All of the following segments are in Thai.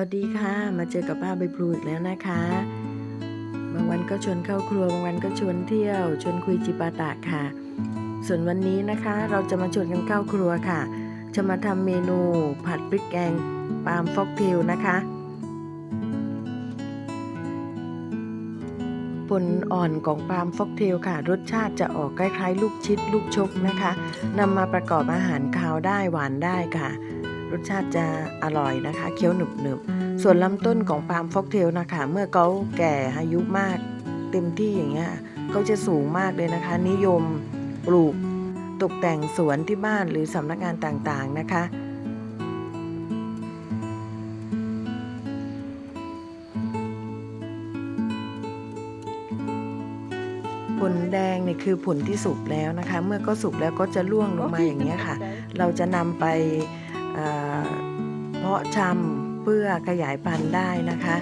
วัสดีค่ะ มาเจอกับป้าใบพลูอีกแล้วนะคะ บางวันก็ชวนเข้าครัว บางวันก็ชวนเที่ยว ชวนคุยจิปาตะค่ะ ส่วนวันนี้นะคะเราจะมาชวนกันเข้าครัวค่ะ จะมาทำเมนูผัดพริกแกงปาล์มฟอกเทลนะคะผลอ่อนของปาล์มฟอกเทลค่ะ รสชาติจะออกคล้ายๆ ลูกชิดลูกชกนะคะนำมาประกอบอาหารคาวได้หวานได้ค่ะ รสชาติจะอร่อยนะคะเคี้ยวหนึบๆส่วนลำต้นของปาล์มฟอกเทลนะคะ เมื่อเขาแก่อายุมากเต็มที่อย่างเงี้ยเขาจะสูงมากเลยนะคะ นิยมปลูกตกแต่งสวนที่บ้านหรือสำนักงานต่างๆนะคะผลแดงเนี่ยคือผลที่สุกแล้วนะคะ เมื่อก็สุกแล้วก็จะร่วงลงมาอย่างนี้ยค่ะ เราจะนำไป เพาะชำเพื่อขยายพันธุ์ได้นะคะ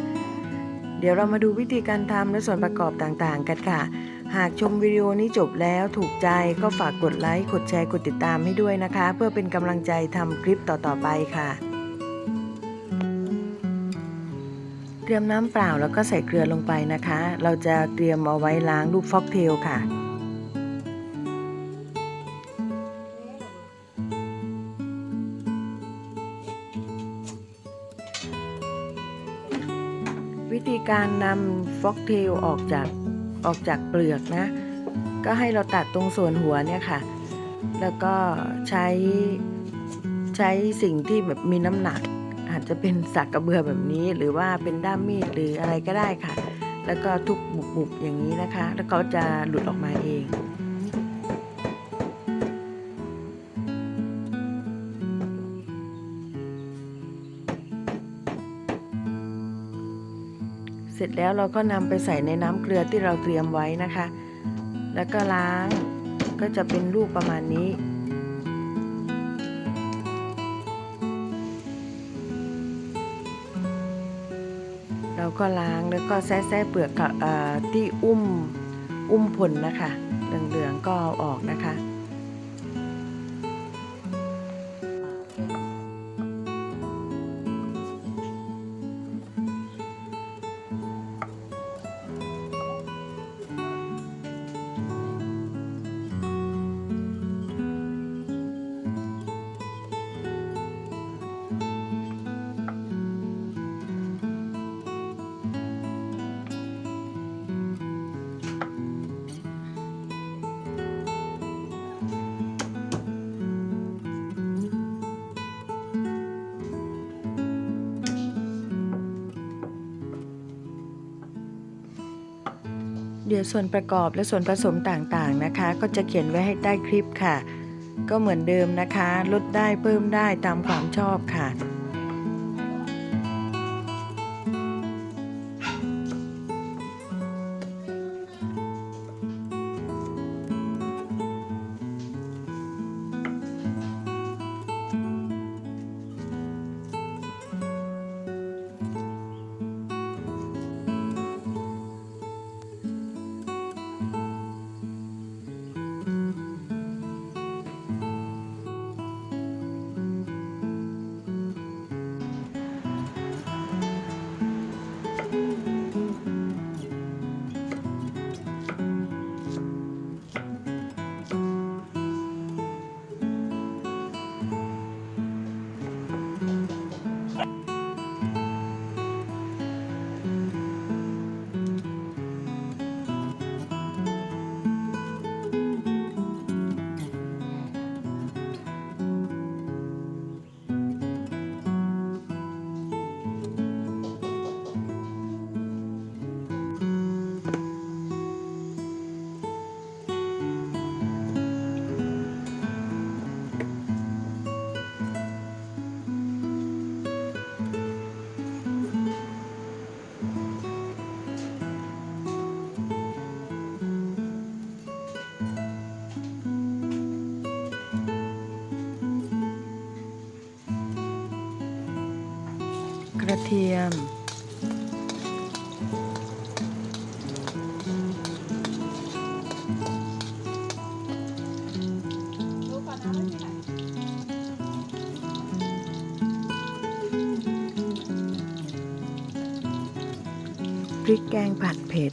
เดี๋ยวเรามาดูวิธีการทำและส่วนประกอบต่างๆ กันค่ะ หากชมวิดีโอนี้จบแล้วถูกใจก็ฝากกดไลค์ กดแชร์ กดติดตามให้ด้วยนะคะ เพื่อเป็นกำลังใจทำคลิปต่อๆไปค่ะเตรียมน้ำเปล่าแล้วก็ใส่เกลือลงไปนะคะ เราจะเตรียมเอาไว้ล้างรูปฟอกเทลค่ะ วิธีการนำฟอกเทลออกจากออกจากเปลือกนะ ก็ให้เราตัดตรงส่วนหัวเนี่ยค่ะ แล้วก็ใช้ใช้สิ่งที่แบบมีน้ำหนัก อาจจะเป็นสักกระเบือแบบนี้ หรือว่าเป็นด้ามมีดหรืออะไรก็ได้ค่ะ แล้วก็ทุบบุบๆอย่างนี้นะคะ แล้วเขาจะหลุดออกมาเอง เสร็จแล้วเราก็นำไปใส่ในน้ำเกลือที่เราเตรียมไว้นะคะ แล้วก็ล้างก็จะเป็นลูกประมาณนี้ เราก็ล้างแล้วก็แซะๆเปลือกอที่อุ้มอุ้มผลนะคะ เหลืองๆก็เอาออกนะคะ เดี๋ยวส่วนประกอบและส่วนผสมต่างๆนะคะ ก็จะเขียนไว้ให้ใต้คลิปค่ะ ก็เหมือนเดิมนะคะ ลดได้เพิ่มได้ตามความชอบค่ะ กระเทียม พริกแกงผัดเผ็ด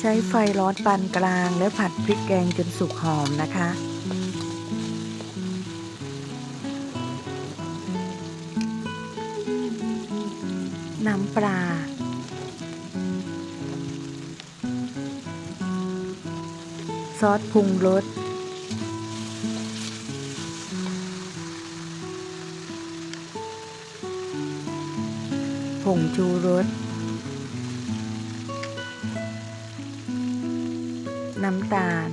ใช้ไฟร้อนปานกลางแล้วผัดพริกแกงจนสุกหอมนะคะ น้ำปลา ซอสปรุงรส ผงชูรส น้ำตาล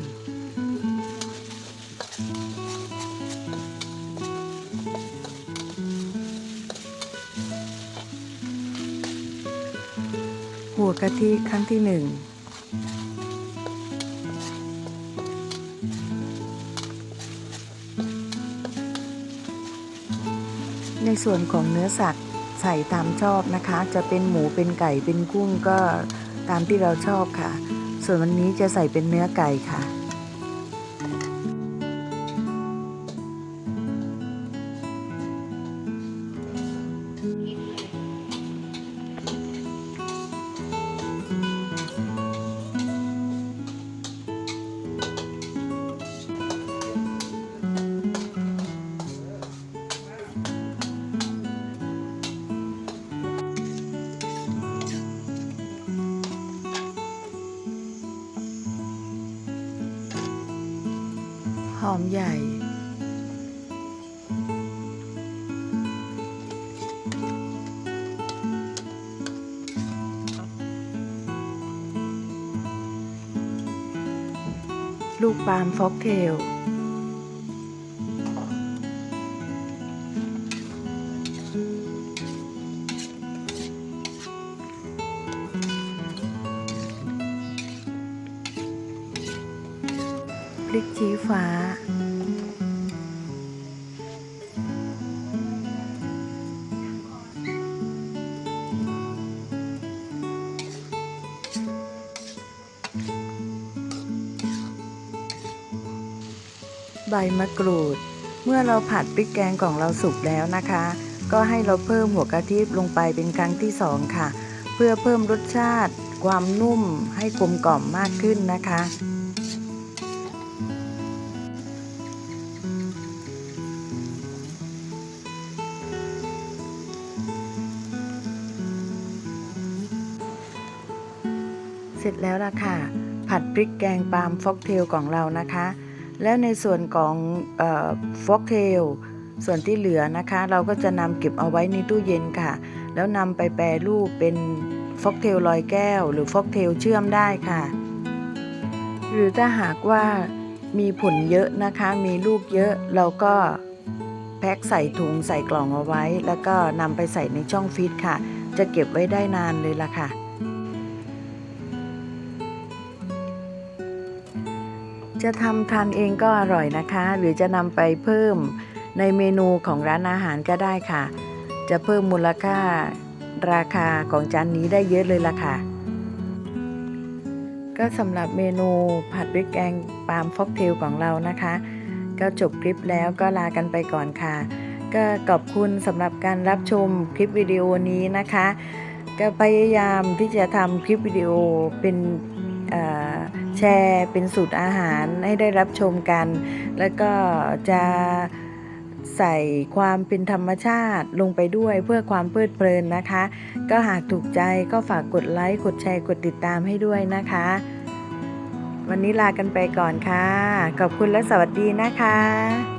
หัวกะทิครั้งที่หนึ่งในส่วนของเนื้อสัตว์ใส่ตามชอบนะคะ จะเป็นหมูเป็นไก่เป็นกุ้งก็ตามที่เราชอบค่ะ ส่วนวันนี้จะใส่เป็นเนื้อไก่ค่ะ หอมใหญ่ลูกปาล์มฟอกเทล พริกชี้ฟ้า ใบมะกรูด เมื่อเราผัดพริกแกงของเราสุกแล้วนะคะ ก็ให้เราเพิ่มหัวกะทิลงไปเป็นครั้งที่สองค่ะ เพื่อเพิ่มรสชาติความนุ่มให้กลมกล่อมมากขึ้นนะคะ ร็จแล้วล่ะค่ะ ผัดพริกแกงปาล์มฟอกเทลของเรานะคะ แล้วในส่วนของฟอกเทลส่วนที่เหลือนะคะ เราก็จะนำเก็บเอาไว้ในตู้เย็นค่ะ แล้วนำไปแปรรูปเป็นฟอกเทลลอยแก้ว หรือฟอกเทลเชื่อมได้ค่ะ หรือถ้าหากว่ามีผลเยอะนะคะ มีลูกเยอะเราก็แพ็คใส่ถุงใส่กล่องเอาไว้ แล้วก็นำไปใส่ในช่องฟิตค่ะ จะเก็บไว้ได้นานเลยล่ะค่ะ จะทำทานเองก็อร่อยนะคะ หรือจะนำไปเพิ่มในเมนูของร้านอาหารก็ได้ค่ะ จะเพิ่มมูลค่าราคาของจานนี้ได้เยอะเลยล่ะค่ะ ก็สำหรับเมนูผัดพริกแกงปาล์มฟอกเทลของเรานะคะ ก็จบคลิปแล้วก็ลากันไปก่อนค่ะ ก็ขอบคุณสำหรับการรับชมคลิปวิดีโอนี้นะคะ ก็พยายามที่จะทำคลิปวิดีโอเป็นอ่อ แชร์เป็นสูตรอาหารให้ได้รับชมกัน แล้วก็จะใส่ความเป็นธรรมชาติลงไปด้วยเพื่อความเพลิดเพลินนะคะ ก็หากถูกใจก็ฝากกดไลค์ กดแชร์ กดติดตามให้ด้วยนะคะ วันนี้ลากันไปก่อนค่ะ ขอบคุณและสวัสดีนะคะ